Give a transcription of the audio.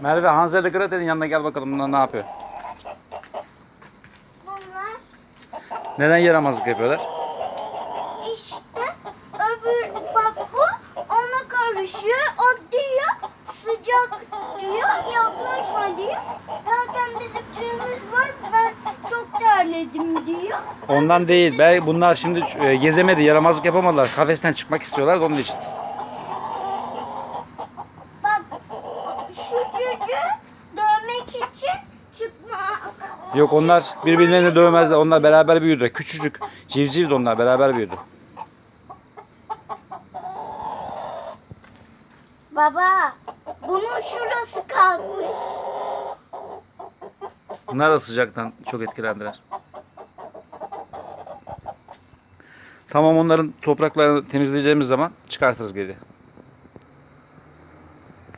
Merve Hanzel'le Gretel'in yanına gel bakalım bunlar ne yapıyor. Bunlar Neden yaramazlık yapıyorlar? işte öbür bak bu ona karışıyor. O diyor sıcak diyor yaklaşma diyor. Zaten bizim tüyümüz var ben çok terledim diyor. Ondan değil. Belki bunlar şimdi e, gezemedi, yaramazlık yapamadılar. Kafesten çıkmak istiyorlar da onun için. Bak dövmek için çıkmak. Yok onlar birbirlerini dövmezler. Onlar beraber büyüdüler. Küçücük civciv de onlar beraber büyüdü. Baba bunun şurası kalkmış. Bunlar da sıcaktan çok etkilendiler. Tamam onların topraklarını temizleyeceğimiz zaman çıkartırız geri.